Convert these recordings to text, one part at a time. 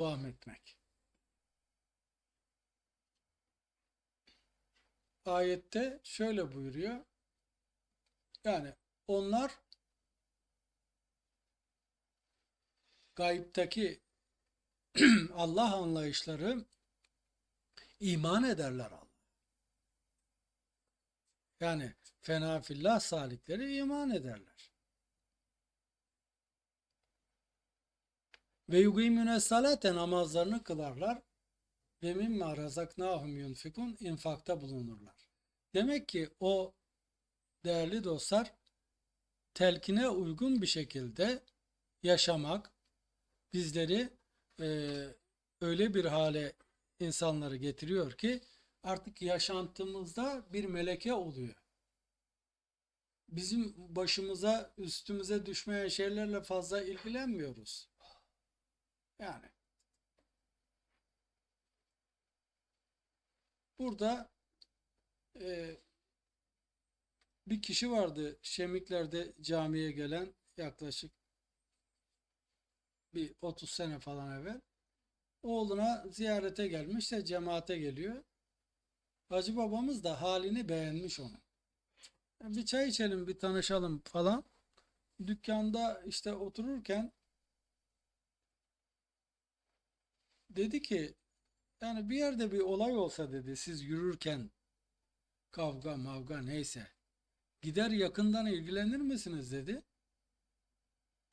devam etmek. Ayette şöyle buyuruyor. Yani onlar gayipteki Allah anlayışları iman ederler Allah. Yani fena fillah salikleri iman ederler. Ve yugimüne salate namazlarını kılarlar ve mimma razaknahum yunfikun infakta bulunurlar. Demek ki o değerli dostlar telkine uygun bir şekilde yaşamak bizleri e, öyle bir hale insanları getiriyor ki artık yaşantımızda bir meleke oluyor. Bizim başımıza, üstümüze düşmeyen şeylerle fazla ilgilenmiyoruz. Yani burada e, bir kişi vardı Şemikler'de camiye gelen yaklaşık bir 30 sene falan evvel. Oğluna ziyarete gelmiş de cemaate geliyor. Hacı babamız da halini beğenmiş onun. Bir çay içelim, bir tanışalım falan. Dükkanda işte otururken dedi ki yani bir yerde bir olay olsa dedi siz yürürken kavga mavga neyse gider yakından ilgilenir misiniz dedi.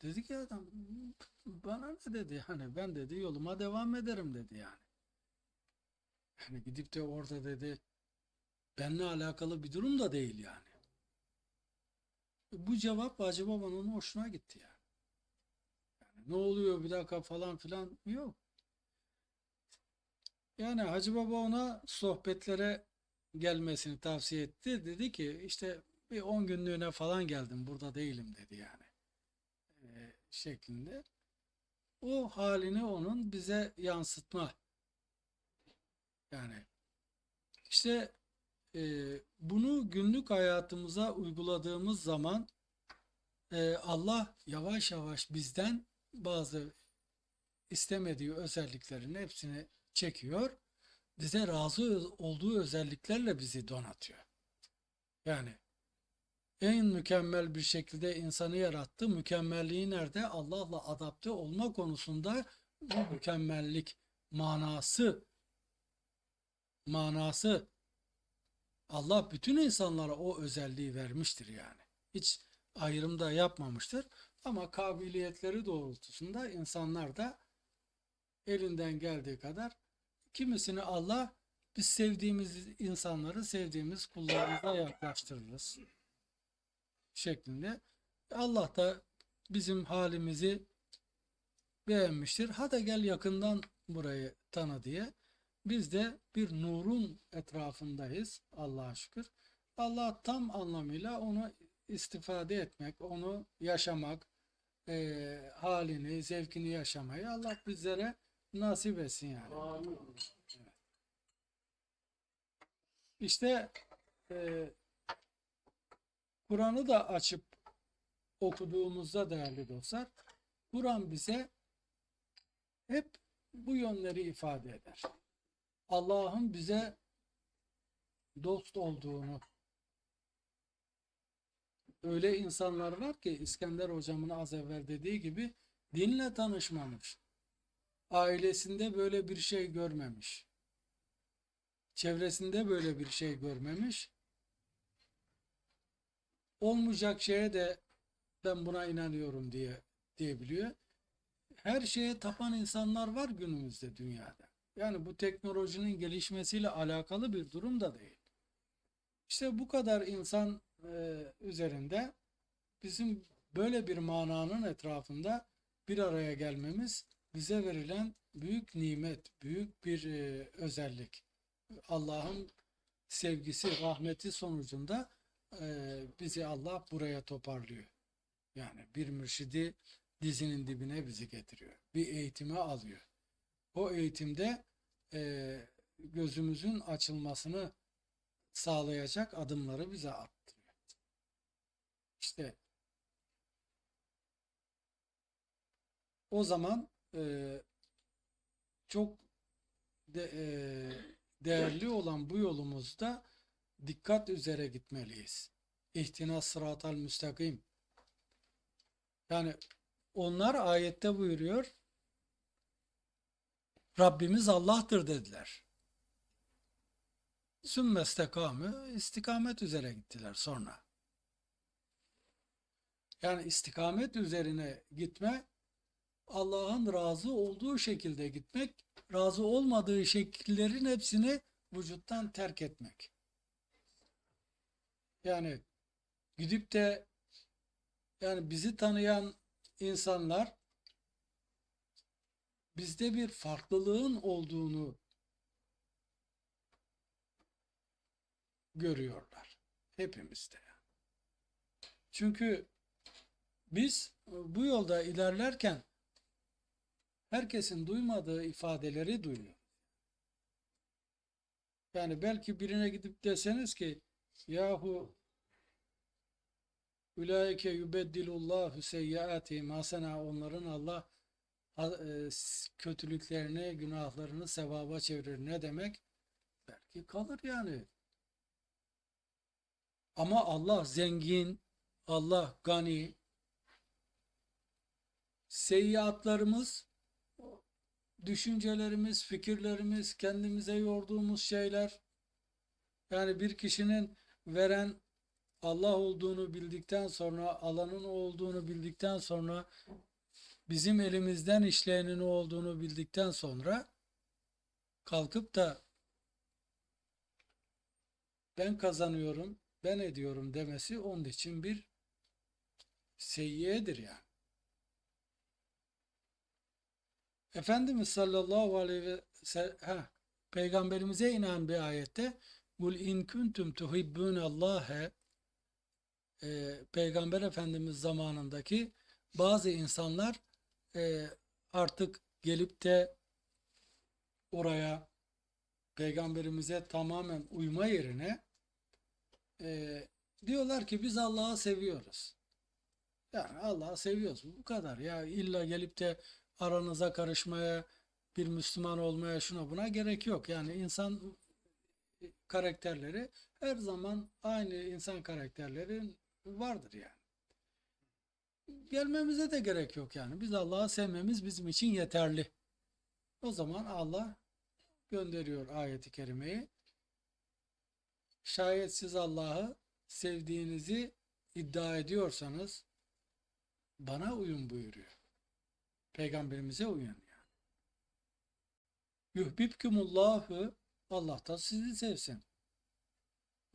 Dedi ki adam bana ne dedi hani ben dedi yoluma devam ederim dedi yani. Yani gidip de orada dedi benimle alakalı bir durum da değil yani. Bu cevap Hacı Baba'nın hoşuna gitti yani. yani. Ne oluyor bir dakika falan filan yok. Yani Hacı Baba ona sohbetlere gelmesini tavsiye etti. Dedi ki işte bir 10 günlüğüne falan geldim burada değilim dedi yani. Ee, şeklinde. O halini onun bize yansıtma. Yani işte e, bunu günlük hayatımıza uyguladığımız zaman e, Allah yavaş yavaş bizden bazı istemediği özelliklerin hepsini çekiyor. Bize razı olduğu özelliklerle bizi donatıyor. Yani en mükemmel bir şekilde insanı yarattı. Mükemmelliği nerede? Allah'la adapte olma konusunda bu mükemmellik manası manası Allah bütün insanlara o özelliği vermiştir yani. Hiç ayrım da yapmamıştır. Ama kabiliyetleri doğrultusunda insanlar da elinden geldiği kadar kimisini Allah biz sevdiğimiz insanları sevdiğimiz kullarımıza yaklaştırırız şeklinde. Allah da bizim halimizi beğenmiştir. Hadi gel yakından burayı tanı diye. Biz de bir nurun etrafındayız Allah'a şükür. Allah tam anlamıyla onu istifade etmek, onu yaşamak, e, halini, zevkini yaşamayı Allah bizlere nasip etsin yani. Evet. İşte e, Kur'an'ı da açıp okuduğumuzda değerli dostlar, Kur'an bize hep bu yönleri ifade eder. Allah'ın bize dost olduğunu öyle insanlar var ki İskender hocamın az evvel dediği gibi dinle tanışmamış. Ailesinde böyle bir şey görmemiş. Çevresinde böyle bir şey görmemiş. Olmayacak şeye de ben buna inanıyorum diye diyebiliyor. Her şeye tapan insanlar var günümüzde dünyada. Yani bu teknolojinin gelişmesiyle alakalı bir durum da değil. İşte bu kadar insan e, üzerinde bizim böyle bir mananın etrafında bir araya gelmemiz bize verilen büyük nimet, büyük bir e, özellik. Allah'ın sevgisi, rahmeti sonucunda e, bizi Allah buraya toparlıyor. Yani bir mürşidi dizinin dibine bizi getiriyor. Bir eğitime alıyor. O eğitimde e, gözümüzün açılmasını sağlayacak adımları bize attırıyor. İşte o zaman e, çok de, eee, değerli olan bu yolumuzda dikkat üzere gitmeliyiz. İhtinas sıratal müstakim. Yani onlar ayette buyuruyor. Rabbimiz Allah'tır dediler. Sümme istekamı istikamet üzere gittiler sonra. Yani istikamet üzerine gitme Allah'ın razı olduğu şekilde gitmek, razı olmadığı şekillerin hepsini vücuttan terk etmek. Yani gidip de yani bizi tanıyan insanlar bizde bir farklılığın olduğunu görüyorlar. Hepimizde. Çünkü biz bu yolda ilerlerken herkesin duymadığı ifadeleri duyuyor. Yani belki birine gidip deseniz ki yahu Ulaike yubeddilullahu seyyiatihim hasena onların Allah e, kötülüklerini, günahlarını sevaba çevirir. Ne demek? Belki kalır yani. Ama Allah zengin, Allah gani. Seyyiatlarımız, düşüncelerimiz, fikirlerimiz, kendimize yorduğumuz şeyler. Yani bir kişinin veren Allah olduğunu bildikten sonra, alanın olduğunu bildikten sonra, bizim elimizden işleyenin olduğunu bildikten sonra kalkıp da ben kazanıyorum, ben ediyorum demesi onun için bir seyyiyedir yani. Efendimiz sallallahu aleyhi ve sellem peygamberimize inen bir ayette Kul in kuntum tuhibbunallâhe e, Peygamber Efendimiz zamanındaki bazı insanlar e, artık gelip de oraya Peygamberimize tamamen uyma yerine e, diyorlar ki biz Allah'ı seviyoruz. Yani Allah'ı seviyoruz. Bu kadar. Ya illa gelip de aranıza karışmaya, bir Müslüman olmaya şuna buna gerek yok. Yani insan karakterleri her zaman aynı insan karakterleri vardır yani. Gelmemize de gerek yok yani. Biz Allah'ı sevmemiz bizim için yeterli. O zaman Allah gönderiyor ayeti kerimeyi. Şayet siz Allah'ı sevdiğinizi iddia ediyorsanız bana uyun buyuruyor. Peygamberimize uyun yani. Yuhbibkumullahu Allah da sizi sevsin.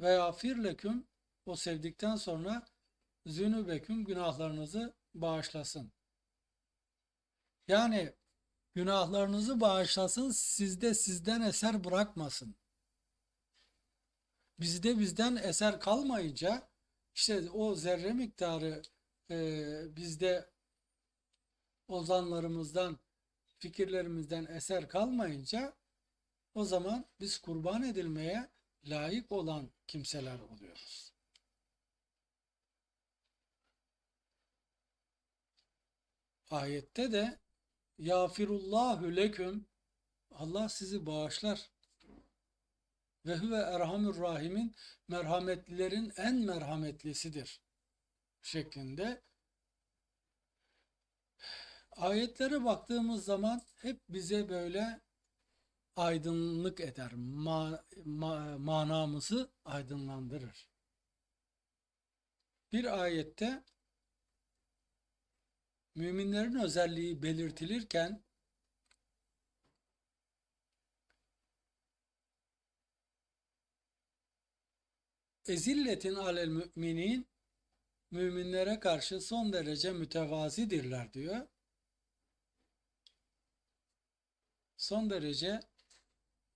Ve yafir leküm o sevdikten sonra zünübeküm günahlarınızı bağışlasın. Yani günahlarınızı bağışlasın, sizde sizden eser bırakmasın. Bizde bizden eser kalmayınca işte o zerre miktarı e, bizde ozanlarımızdan, fikirlerimizden eser kalmayınca o zaman biz kurban edilmeye layık olan kimseler oluyoruz. Ayette de Yafirullahu leküm Allah sizi bağışlar. Ve huve erhamur rahimin merhametlilerin en merhametlisidir şeklinde ayetlere baktığımız zaman hep bize böyle aydınlık eder. Ma, ma, manamızı aydınlandırır. Bir ayette müminlerin özelliği belirtilirken ezilletin alel müminin müminlere karşı son derece mütevazidirler diyor. Son derece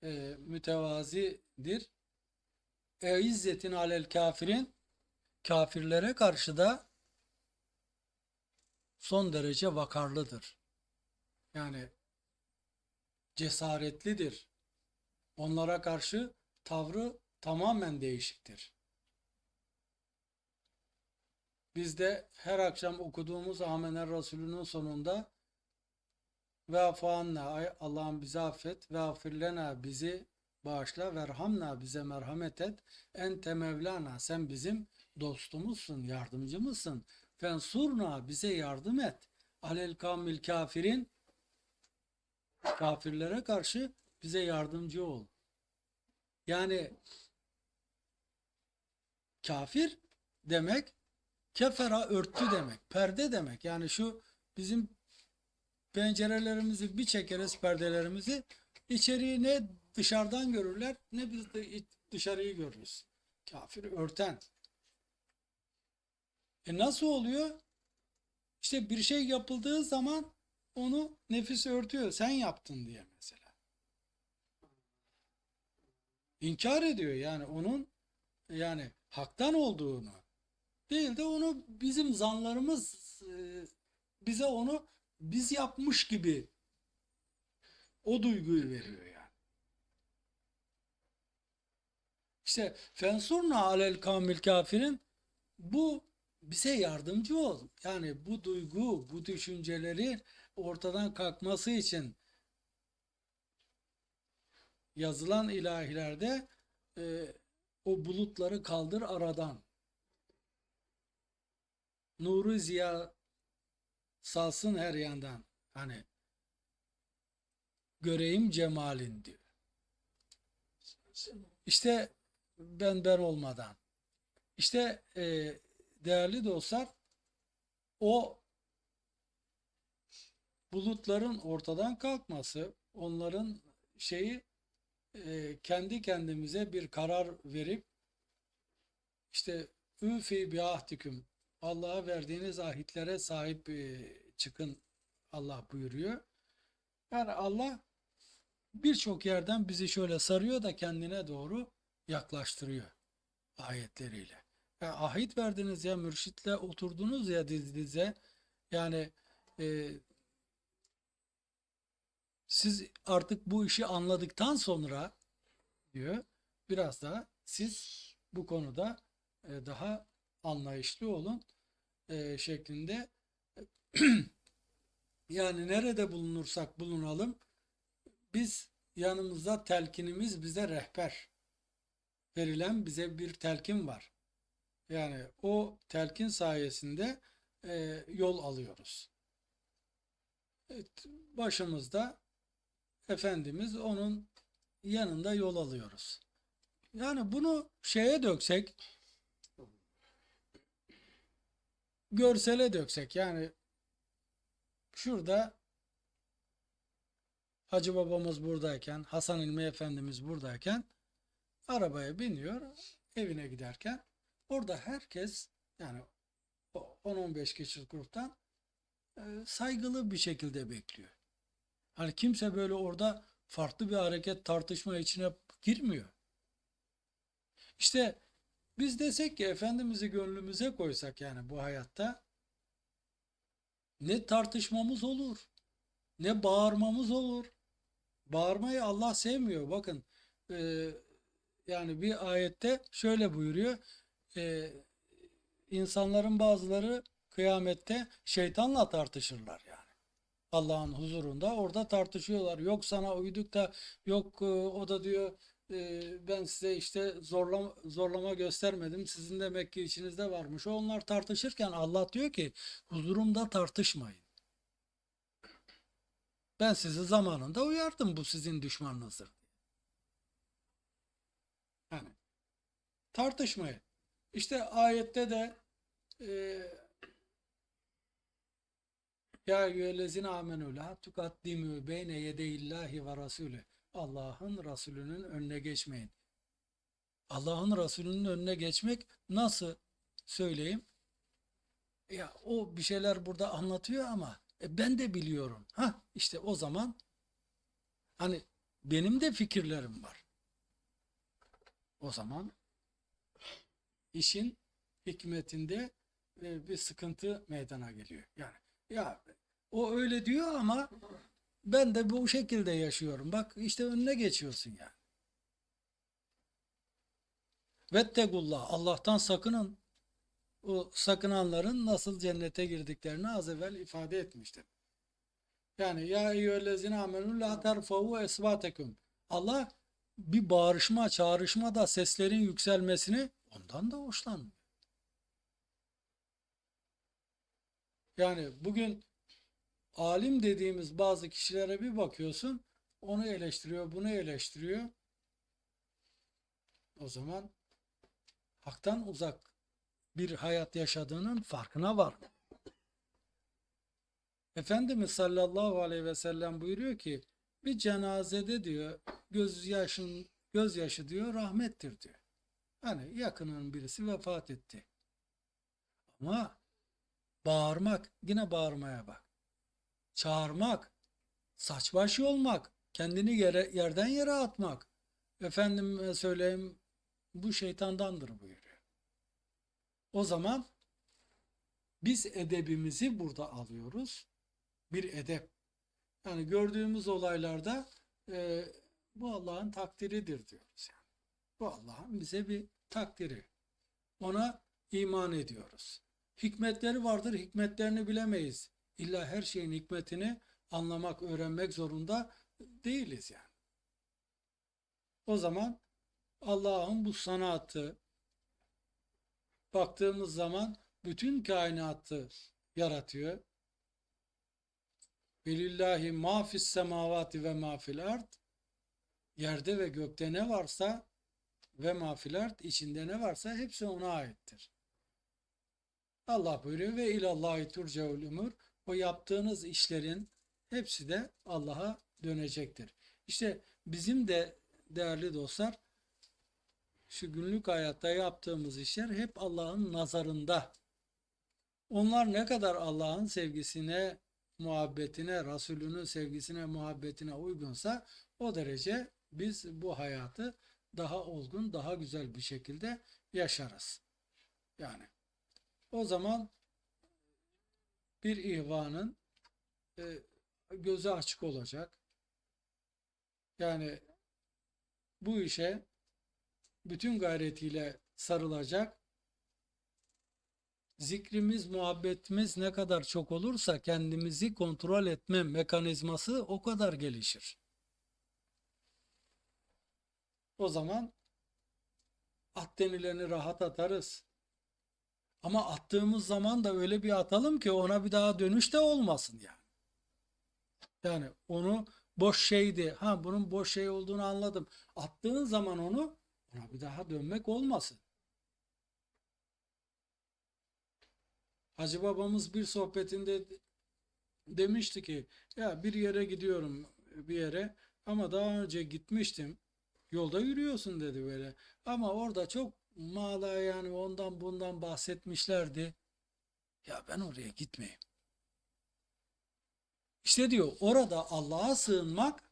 e, mütevazidir. E izzetin alel kafirin kafirlere karşı da son derece vakarlıdır. Yani cesaretlidir. Onlara karşı tavrı tamamen değişiktir. Biz de her akşam okuduğumuz Amener Resulü'nün sonunda ve afanna Allah'ım bizi affet ve afirlena bizi bağışla verhamna bize merhamet et. Ente mevlana sen bizim dostumuzsun yardımcımızsın. Fensurna bize yardım et. Alel kamil kafirin kafirlere karşı bize yardımcı ol. Yani kafir demek kefera örtü demek perde demek. Yani şu bizim pencerelerimizi bir çekeriz perdelerimizi içeriği ne dışarıdan görürler ne biz de dışarıyı görürüz. Kafir örten. E nasıl oluyor? İşte bir şey yapıldığı zaman onu nefis örtüyor. Sen yaptın diye mesela. İnkar ediyor yani onun yani haktan olduğunu değil de onu bizim zanlarımız e, bize onu biz yapmış gibi o duyguyu veriyor yani. İşte fensurna alel kamil kafirin bu bize yardımcı ol. Yani bu duygu, bu düşünceleri ortadan kalkması için yazılan ilahilerde e, o bulutları kaldır aradan. Nuru ziya salsın her yandan. Hani göreyim cemalin diyor. İşte ben ben olmadan. İşte e, değerli dostlar o bulutların ortadan kalkması, onların şeyi e, kendi kendimize bir karar verip işte üfi bi ahdiküm Allah'a verdiğiniz ahitlere sahip e, çıkın Allah buyuruyor. Yani Allah birçok yerden bizi şöyle sarıyor da kendine doğru yaklaştırıyor ayetleriyle. Ya ahit verdiniz ya mürşitle oturdunuz ya diz yani e, siz artık bu işi anladıktan sonra diyor biraz daha siz bu konuda e, daha anlayışlı olun e, şeklinde yani nerede bulunursak bulunalım biz yanımızda telkinimiz bize rehber verilen bize bir telkin var. Yani o telkin sayesinde e, yol alıyoruz. Evet, başımızda Efendimiz onun yanında yol alıyoruz. Yani bunu şeye döksek görsele döksek yani şurada Hacı babamız buradayken, Hasan İlmi Efendimiz buradayken arabaya biniyor evine giderken orada herkes yani o 10-15 kişilik gruptan e, saygılı bir şekilde bekliyor. Hani kimse böyle orada farklı bir hareket tartışma içine girmiyor. İşte biz desek ki Efendimiz'i gönlümüze koysak yani bu hayatta ne tartışmamız olur, ne bağırmamız olur. Bağırmayı Allah sevmiyor. Bakın e, yani bir ayette şöyle buyuruyor. E, insanların bazıları kıyamette şeytanla tartışırlar yani. Allah'ın huzurunda orada tartışıyorlar. Yok sana uyduk da yok e, o da diyor e, ben size işte zorlama, zorlama göstermedim. Sizin demek ki içinizde varmış. Onlar tartışırken Allah diyor ki huzurumda tartışmayın. Ben sizi zamanında uyardım bu sizin düşmanınızdır. Yani tartışmayın. İşte ayette de e, ya eyyühellezine amenü la tukaddimu beyne yedeyillahi ve rasulü. Allah'ın Resulü'nün önüne geçmeyin. Allah'ın Resulü'nün önüne geçmek nasıl söyleyeyim? Ya o bir şeyler burada anlatıyor ama e, ben de biliyorum. Ha işte o zaman hani benim de fikirlerim var. O zaman işin hikmetinde e, bir sıkıntı meydana geliyor. Yani ya o öyle diyor ama ben de bu şekilde yaşıyorum. Bak işte önüne geçiyorsun yani. Vettegullah Allah'tan sakının. O sakınanların nasıl cennete girdiklerini az evvel ifade etmiştim. Yani ya eyyühellezine amenü la terfa'u esvatekum. Allah bir bağırışma, çağrışma da seslerin yükselmesini ondan da hoşlanmıyor. Yani bugün alim dediğimiz bazı kişilere bir bakıyorsun, onu eleştiriyor, bunu eleştiriyor. O zaman haktan uzak bir hayat yaşadığının farkına var. Efendimiz sallallahu aleyhi ve sellem buyuruyor ki bir cenazede diyor gözyaşın gözyaşı diyor rahmettir diyor. Hani yakının birisi vefat etti. Ama bağırmak yine bağırmaya bak. Çağırmak, saç baş yolmak, kendini yere, yerden yere atmak. Efendime söyleyeyim bu şeytandandır buyuruyor. O zaman biz edebimizi burada alıyoruz. Bir edep. Yani gördüğümüz olaylarda e, bu Allah'ın takdiridir diyoruz. Yani. Bu Allah'ın bize bir takdiri. Ona iman ediyoruz. Hikmetleri vardır, hikmetlerini bilemeyiz. İlla her şeyin hikmetini anlamak, öğrenmek zorunda değiliz yani. O zaman Allah'ın bu sanatı baktığımız zaman bütün kainatı yaratıyor. Velillahi ma fis semavati ve ma fil ard. Yerde ve gökte ne varsa ve ma fil ard içinde ne varsa hepsi ona aittir. Allah buyuruyor ve ilallahi turcaul umur. O yaptığınız işlerin hepsi de Allah'a dönecektir. İşte bizim de değerli dostlar şu günlük hayatta yaptığımız işler hep Allah'ın nazarında. Onlar ne kadar Allah'ın sevgisine, muhabbetine, Resulünün sevgisine, muhabbetine uygunsa o derece biz bu hayatı daha olgun, daha güzel bir şekilde yaşarız. Yani o zaman bir ihvanın e, gözü açık olacak. Yani bu işe bütün gayretiyle sarılacak. Zikrimiz, muhabbetimiz ne kadar çok olursa kendimizi kontrol etme mekanizması o kadar gelişir. O zaman at denileni rahat atarız. Ama attığımız zaman da öyle bir atalım ki ona bir daha dönüş de olmasın yani. Yani onu boş şeydi. Ha bunun boş şey olduğunu anladım. Attığın zaman onu ona bir daha dönmek olmasın. Hacı babamız bir sohbetinde demişti ki ya bir yere gidiyorum bir yere ama daha önce gitmiştim. Yolda yürüyorsun dedi böyle. Ama orada çok mağla yani ondan bundan bahsetmişlerdi. Ya ben oraya gitmeyeyim. İşte diyor orada Allah'a sığınmak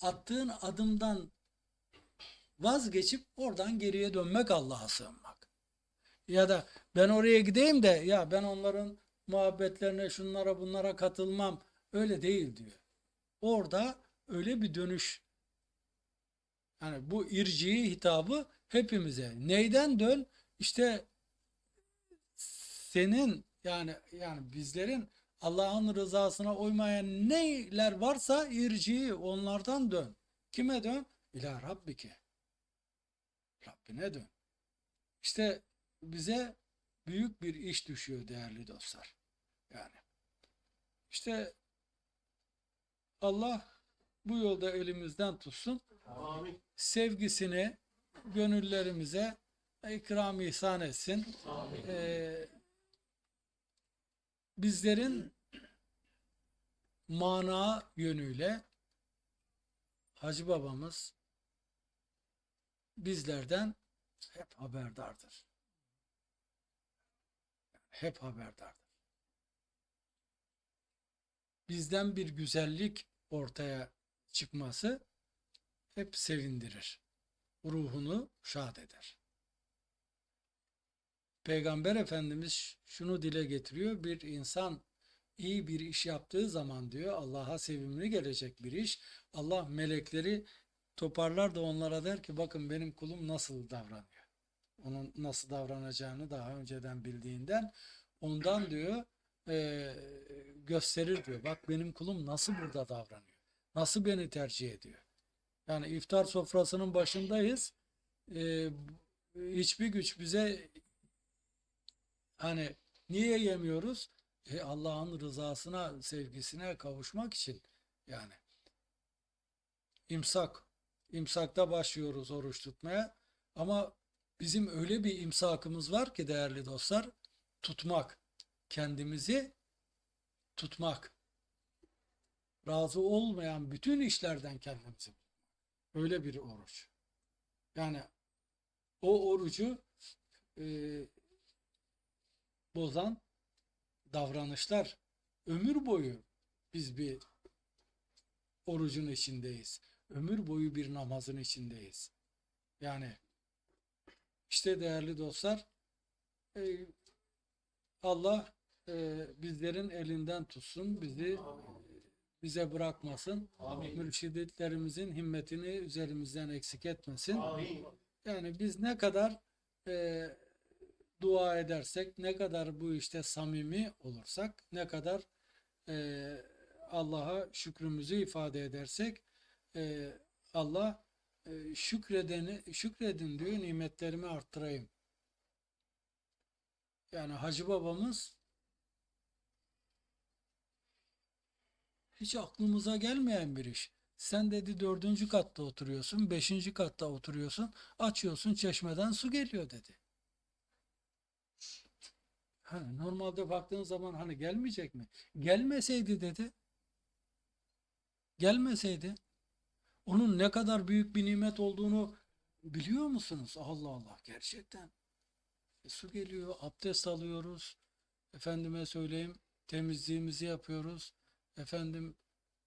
attığın adımdan vazgeçip oradan geriye dönmek Allah'a sığınmak. Ya da ben oraya gideyim de ya ben onların muhabbetlerine şunlara bunlara katılmam öyle değil diyor. Orada öyle bir dönüş yani bu irciği hitabı hepimize. Neyden dön? İşte senin yani yani bizlerin Allah'ın rızasına uymayan neyler varsa irciği onlardan dön. Kime dön? İlâ Rabbike. Rabbine dön. İşte bize büyük bir iş düşüyor değerli dostlar. Yani işte Allah bu yolda elimizden tutsun. Amin. Sevgisini gönüllerimize ikram ihsan etsin. Amin. Ee, bizlerin mana yönüyle Hacı babamız bizlerden hep haberdardır. Hep haberdardır. Bizden bir güzellik ortaya çıkması hep sevindirir. Ruhunu şad eder. Peygamber Efendimiz şunu dile getiriyor. Bir insan iyi bir iş yaptığı zaman diyor Allah'a sevimli gelecek bir iş. Allah melekleri toparlar da onlara der ki bakın benim kulum nasıl davranıyor. Onun nasıl davranacağını daha önceden bildiğinden ondan diyor e, gösterir diyor. Bak benim kulum nasıl burada davranıyor. Nasıl beni tercih ediyor. Yani iftar sofrasının başındayız. E, hiçbir güç bize hani niye yemiyoruz? E, Allah'ın rızasına, sevgisine kavuşmak için yani. İmsak. İmsakta başlıyoruz oruç tutmaya. Ama bizim öyle bir imsakımız var ki değerli dostlar, tutmak. Kendimizi tutmak. Razı olmayan bütün işlerden kendimizi. Öyle bir oruç. Yani o orucu e, bozan davranışlar ömür boyu biz bir orucun içindeyiz. Ömür boyu bir namazın içindeyiz. Yani işte değerli dostlar e, Allah e, bizlerin elinden tutsun, bizi bize bırakmasın. Mürşidlerimizin himmetini üzerimizden eksik etmesin. Yani biz ne kadar e, dua edersek, ne kadar bu işte samimi olursak, ne kadar e, Allah'a şükrümüzü ifade edersek, e, Allah e, şükredeni, şükredin diyor, nimetlerimi arttırayım. Yani Hacı babamız hiç aklımıza gelmeyen bir iş. Sen dedi dördüncü katta oturuyorsun, beşinci katta oturuyorsun, açıyorsun çeşmeden su geliyor dedi. Hani normalde baktığın zaman hani gelmeyecek mi? Gelmeseydi dedi. Gelmeseydi onun ne kadar büyük bir nimet olduğunu biliyor musunuz? Allah Allah gerçekten. E, su geliyor, abdest alıyoruz. Efendime söyleyeyim, temizliğimizi yapıyoruz. Efendim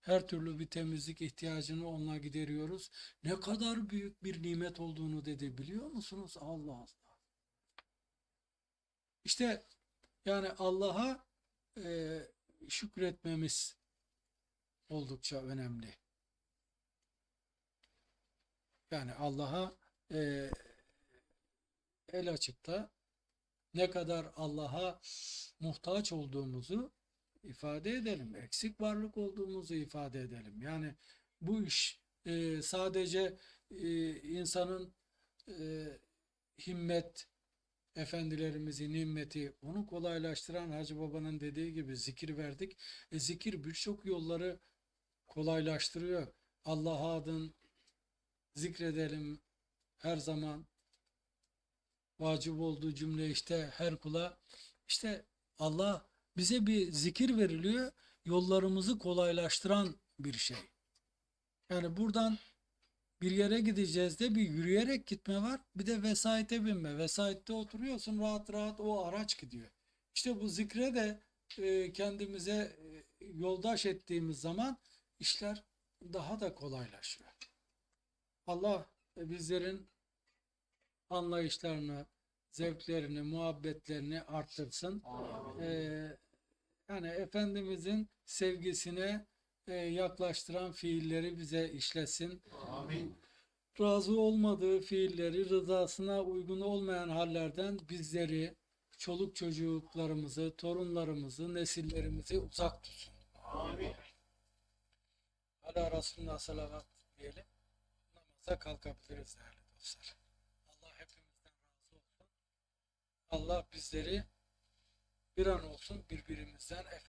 her türlü bir temizlik ihtiyacını onunla gideriyoruz. Ne kadar büyük bir nimet olduğunu dedi biliyor musunuz? Allah Allah. İşte yani Allah'a e, şükretmemiz oldukça önemli. Yani Allah'a e, el açıp da ne kadar Allah'a muhtaç olduğumuzu ifade edelim. Eksik varlık olduğumuzu ifade edelim. Yani bu iş e, sadece e, insanın e, himmet efendilerimizin himmeti onu kolaylaştıran Hacı Baba'nın dediği gibi zikir verdik. E, zikir birçok yolları kolaylaştırıyor. Allah'a adın zikredelim her zaman vacip olduğu cümle işte her kula işte Allah bize bir zikir veriliyor yollarımızı kolaylaştıran bir şey. Yani buradan bir yere gideceğiz de bir yürüyerek gitme var bir de vesayete binme. Vesayette oturuyorsun rahat rahat o araç gidiyor. İşte bu zikre de e, kendimize e, yoldaş ettiğimiz zaman işler daha da kolaylaşıyor. Allah e, bizlerin anlayışlarını, zevklerini, muhabbetlerini arttırsın. Ee, yani Efendimizin sevgisine e, yaklaştıran fiilleri bize işlesin. Razı olmadığı fiilleri, rızasına uygun olmayan hallerden bizleri, çoluk çocuklarımızı, torunlarımızı, nesillerimizi uzak tutsun. Ala Resulullah salavat diyelim. Namaza kalkabiliriz değerli dostlar. Allah bizleri bir an olsun birbirimizden